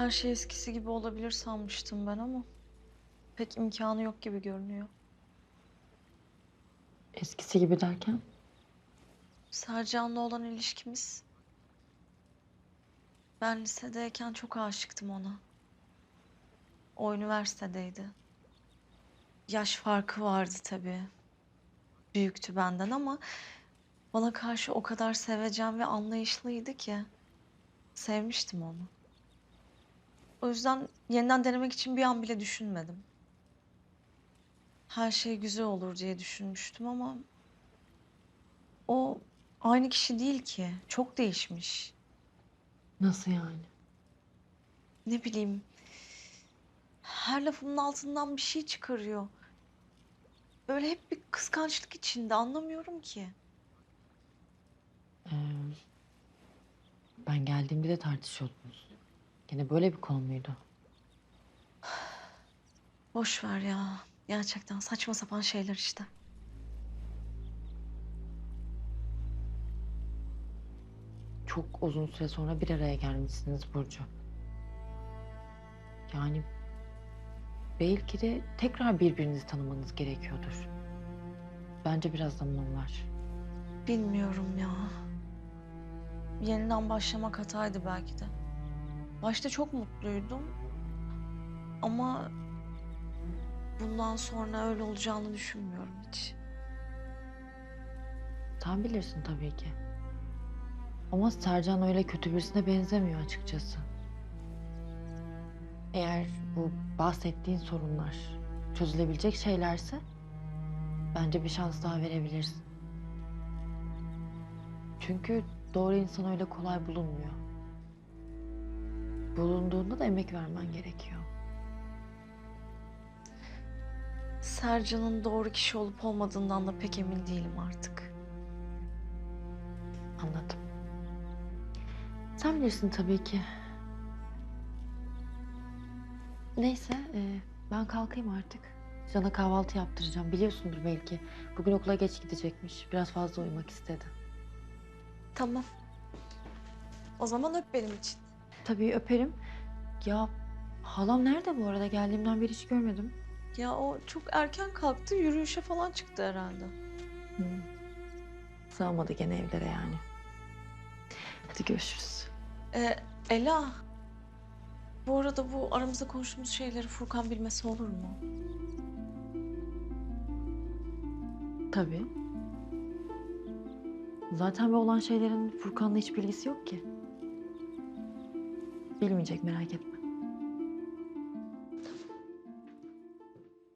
Her şey eskisi gibi olabilir sanmıştım ben ama pek imkanı yok gibi görünüyor. Eskisi gibi derken? Sercan'la olan ilişkimiz. Ben lisedeyken çok aşıktım ona. O üniversitedeydi. Yaş farkı vardı tabii. Büyüktü benden ama bana karşı o kadar sevecen ve anlayışlıydı ki sevmiştim onu. O yüzden yeniden denemek için bir an bile düşünmedim. Her şey güzel olur diye düşünmüştüm ama o aynı kişi değil ki. Çok değişmiş. Nasıl yani? Ne bileyim. Her lafımın altından bir şey çıkarıyor. Böyle hep bir kıskançlık içinde anlamıyorum ki. Ee, ben geldiğimde de tartışıyordunuz. Gene böyle bir konu muydu? Boş ver ya. Gerçekten saçma sapan şeyler işte. Çok uzun süre sonra bir araya gelmişsiniz Burcu. Yani belki de tekrar birbirinizi tanımanız gerekiyordur. Bence biraz zaman var. Bilmiyorum ya. Yeniden başlamak hataydı belki de. Başta çok mutluydum. Ama bundan sonra öyle olacağını düşünmüyorum hiç. Sen bilirsin tabii ki. Ama Sercan öyle kötü birisine benzemiyor açıkçası. Eğer bu bahsettiğin sorunlar çözülebilecek şeylerse bence bir şans daha verebilirsin. Çünkü doğru insan öyle kolay bulunmuyor. Bulunduğunda da emek vermen gerekiyor. Sercan'ın doğru kişi olup olmadığından da pek emin değilim artık. Anladım. Sen bilirsin tabii ki. Neyse, e, ben kalkayım artık. Can'a kahvaltı yaptıracağım. Biliyorsundur belki. Bugün okula geç gidecekmiş. Biraz fazla uyumak istedi. Tamam. O zaman öp benim için. Tabii öperim. Ya halam nerede bu arada? Geldiğimden beri hiç görmedim. Ya o çok erken kalktı, yürüyüşe falan çıktı herhalde. Hı. Sığamadı gene evlere yani. Hadi görüşürüz. Ee, Ela. Bu arada bu aramızda konuştuğumuz şeyleri Furkan bilmesi olur mu? Tabii. Zaten ve olan şeylerin Furkan'la hiç bilgisi yok ki. Bilmeyecek merak etme.